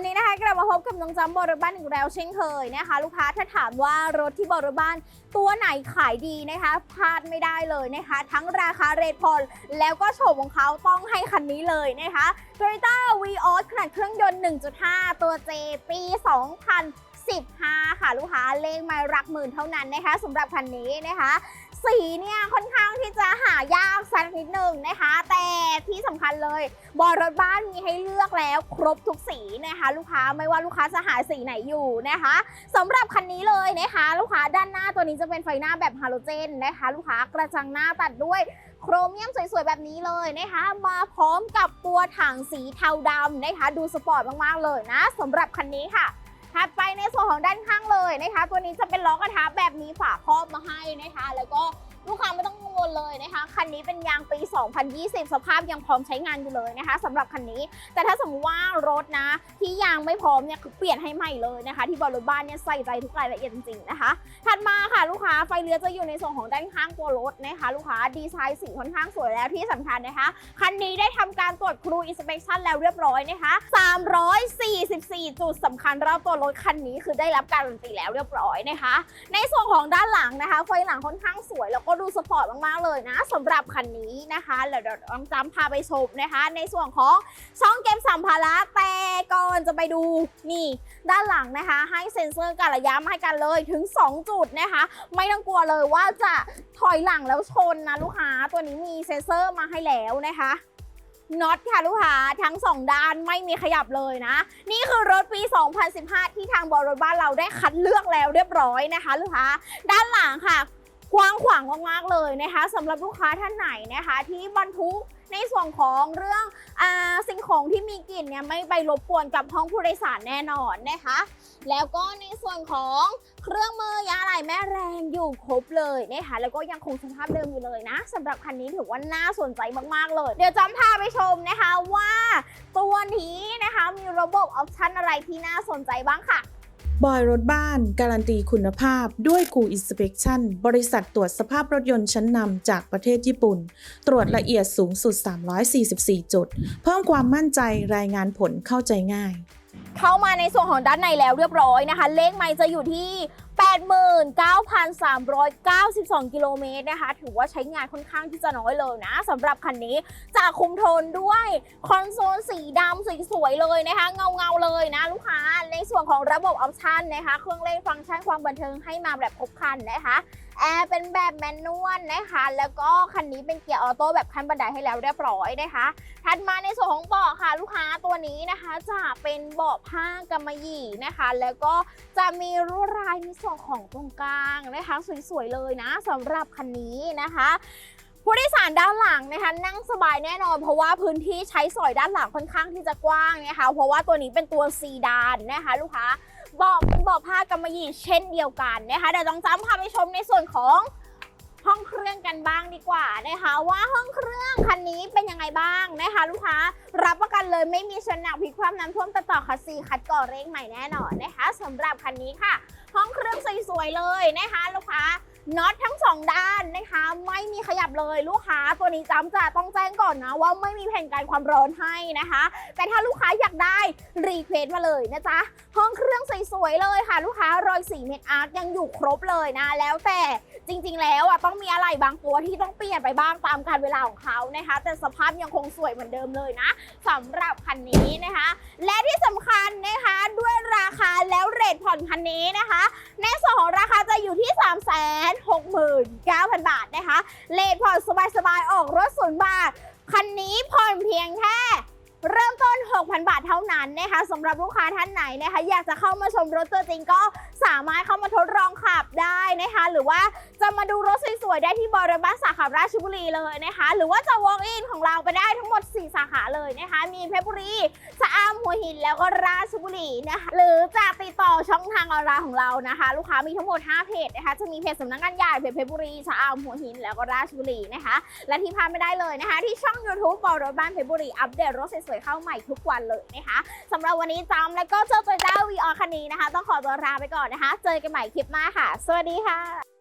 วันนี้นะคะกลับมาพบกับน้องจำบรถบ้านอีกแล้วเช่นเคยนะคะ ลูกค้าถ้าถามว่ารถที่บรถบ้านตัวไหนขายดีนะคะพลาดไม่ได้เลยนะคะ ทั้งราคาเรทพอลแล้วก็โฉมของเขาต้องให้คันนี้เลยนะคะ Toyota Vios ขนาดเครื่องยนต์ 1.5 ตัว J ปี 2015 ค่ะ ลูกค้าเลขไมารักหมื่นเท่านั้นนะคะสำหรับคันนี้นะคะ สีเนี่ยค่อนข้างที่จะายากสักนิดหนึ่งนะคะ แต่ที่สำคัญเลยบอรถบ้านมีให้เลือกแล้วครบทุกสีนะคะ ลูกค้าไม่ว่าลูกค้าจะหาสีไหนอยู่นะคะสำหรับคันนี้เลยนะคะ ลูกค้าด้านหน้าตัวนี้จะเป็นไฟหน้าแบบฮาโลเจนนะคะ ลูกค้ากระจังหน้าตัดด้วยโครเมียมสวยๆ แบบนี้เลยนะคะ มาพร้อมกับตัวถังสีเทาดำนะคะ ดูสปอร์ตมากๆเลยนะสำหรับคันนี้ค่ะถัดไปในส่วนของด้านข้างเลยนะคะ ตัวนี้จะเป็นล้อกระทะแบบมีฝาครอบมาให้นะคะ แล้วก็ลูกค้าไม่ต้อง คะคันนี้เป็นยางปี 2020 สภาพยังพร้อมใช้งานอยู่เลยนะคะสำหรับคันนี้ แต่ถ้าสมมติว่ารถนะ ที่ยางไม่พร้อมเนี่ยคือเปลี่ยนให้ใหม่เลยนะคะ ที่บอลรถบ้านเนี่ยใส่ใจทุกรายละเอียดจริงๆนะคะ ถัดมาค่ะลูกค้าไฟเลี้ยวจะอยู่ในส่วนของด้านข้างตัวรถนะคะ ลูกค้าดีไซน์สีค่อนข้างสวยแล้วที่สำคัญนะคะ คันนี้ได้ทำการตรวจครูอินสเป t ชันแล้วเรียบร้อยนะคะ 344 จุดสำคัญรอบตัวรถคันนี้คือได้รับการันตีแล้วเรียบร้อยนะคะ ในส่วนของด้านหลังนะคะ ไฟหลังค่อนข้างสวยแล้วก็ดูสปอร์ตมากๆเลยนะสำหรับคันนี้นะคะเดี๋ยวน้องจำพาไปชมนะคะ ในส่วนของช่องเก็บสัมภาระแต่ก่อนจะไปดูนี่ ด้านหลังนะคะ ให้เซ็นเซอร์การระยะมาให้กันเลยถึง 2 จุดนะคะ ไม่ต้องกลัวเลยว่าจะถอยหลังแล้วชนนะลูกค้าตัวนี้มีเซ็นเซอร์มาให้แล้วนะคะน็อตค่ะลูกค้าทั้ง 2 ด้านไม่มีขยับเลยนะ นี่คือรถปี 2015 ที่ทางบริษัทบ้านเราได้คัดเลือกแล้วเรียบร้อยนะคะ ลูกค้า ด้านหลังค่ะ ว้างขวางมากๆเลยนะคะสำหรับลูกค้าท่านไหนนะคะ ที่บรรทุกในส่วนของเรื่องอสิ่งของที่มีกลิ่นเนี่ยไม่ไปรบกวนกับห้องผู้โดยสารแน่นอนนะคะ แล้วก็ในส่วนของเครื่องมือยาอะไหลแม่แรงอยู่ครบเลยนะคะแล้วก็ยังคงสภาพเดิมอยู่เลยนะสำหรับคันนี้ถือว่าน่าสนใจมากๆเลย เดี๋ยวจำพาไปชมนะคะว่าตัวนี้นะคะมีระบบออปชันอะไรที่น่าสนใจบ้างค่ะ บอยรถบ้าน การันตีคุณภาพด้วยกูอินสเป t ชั่นบริษัทตรวจสภาพรถยนต์ชั้นนำจากประเทศญี่ปุ่น ตรวจละเอียดสูงสุด 344 จุด เพิ่มความมั่นใจรายงานผลเข้าใจง่าย เข้ามาในส่วนของด้านในแล้วเรียบร้อยนะคะ เลขไมล์จะอยู่ที่ 79,392 กิโลเมตรนะคะ ถือว่าใช้งานค่อนข้างที่จะน้อยเลยนะสำหรับคันนี้จะคุมโทนด้วยคอนโซลสีดำสวยๆเลยนะคะ เงาๆเลยนะลูกค้าในส่วนของระบบออปชันนะคะ เครื่องเล่นฟังก์ชันความบันเทิงให้มาแบบครบครันนะคะ แอร์เป็นแบบแมนนวลนะคะ แล้วก็คันนี้เป็นเกียร์ออโต้แบบขั้นบันไดให้แล้วเรียบร้อยนะคะ ถัดมาในส่วนของเบาะค่ะ ลูกค้าตัวนี้นะคะจะเป็นเบาะผ้ากำมะหยี่นะคะ แล้วก็จะมีลวดลายในส่วนของตรงกลางนะคะ สวยๆเลยนะสำหรับคันนี้นะคะผู้โดยสารด้านหลังนะคะ นั่งสบายแน่นอน เพราะว่าพื้นที่ใช้สอยด้านหลังค่อนข้างที่จะกว้างนะคะ เพราะว่าตัวนี้เป็นตัวซีดานนะคะ ลูกค้า บอกเป็นบอกผ้ากำมะหยี่เช่นเดียวกันนะคะเดี๋ยวต้องจำพาไปชมในส่วนของห้องเครื่องกันบ้างดีกว่านะคะว่าห้องเครื่องคันนี้เป็นยังไงบ้างนะคะลูกค้ารับประกันเลยไม่มีชนหนักพลิกความน้ำท่วมตัดต่อคัสซีคัดก่อเร่งใหม่แน่นอนนะคะสำหรับคันนี้ค่ะ ห้องเครื่องสวยๆเลยนะคะลูกค้าน็อตทั้งสองด้านนะคะ ไม่มีขยับเลยลูกค้าตัวนี้จำจะต้องแจ้งก่อนนะ ว่าไม่มีแผ่นกันความร้อนให้นะคะ แต่ถ้าลูกค้าอยากได้รีเควสมาเลยนะจ๊ะห้องเครื่องสวยๆเลยค่ะ ลูกค้ารอยสีเม็ดอาร์คยังอยู่ครบเลยนะ แล้วแต่จริงๆ แล้วอะต้องมีอะไรบางตัวที่ต้องเปลี่ยนไปบ้างตามการเวลาของเขานะคะ แต่สภาพยังคงสวยเหมือนเดิมเลยนะสำหรับคันนี้นะคะ และที่สำคัญนะคะด้วยราคาแล้วเรทผ่อนคันนี้นะคะ ในส่วนของราคาจะอยู่ที่3 6 9 0 0 0 บาทนะคะ เลทผ่อนสบายๆ ออกรถศูนย์บาท คันนี้ผ่อนเพียงแค่เริ่มต้น 6,000 บาทเท่านั้นนะคะสำหรับลูกค้าท่านไหนนะคะ อยากจะเข้ามาชมรถตัวจริงก็ สามารถเข้ามาทดลองขับได้นะคะ หรือว่าจะมาดูรถสวยๆได้ที่บริษัทสาขาราชบุรีเลยนะคะ หรือว่าจะ walk in ของเราไปได้ทั้งหมด 4 สาขาเลยนะคะ มีเพชรบุรีสะอามหัวหินแล้วก็ราชบุรีนะคะหรือจะติดต่อช่องทางออนไลน์ของเรานะคะ ลูกค้ามีทั้งหมด 5 เพจนะคะจะมีเพจสำนักงานใหญ่เพจเพชรบุรีสะอามหัวหินแล้วก็ราชบุรีนะคะ และที่พลาดไม่ได้เลยนะคะ ที่ช่อง YouTube บอรถบ้านเพชรบุรีอัปเดตรถสวยๆเข้าใหม่ทุกวันเลยนะคะสำหรับวันนี้จำและก็เจ้าตัวเจ้าวีออคันนี้นะคะ ต้องขอตัวลาไปก่อนนะคะ เจอกันใหม่คลิปหน้าค่ะ สวัสดีค่ะ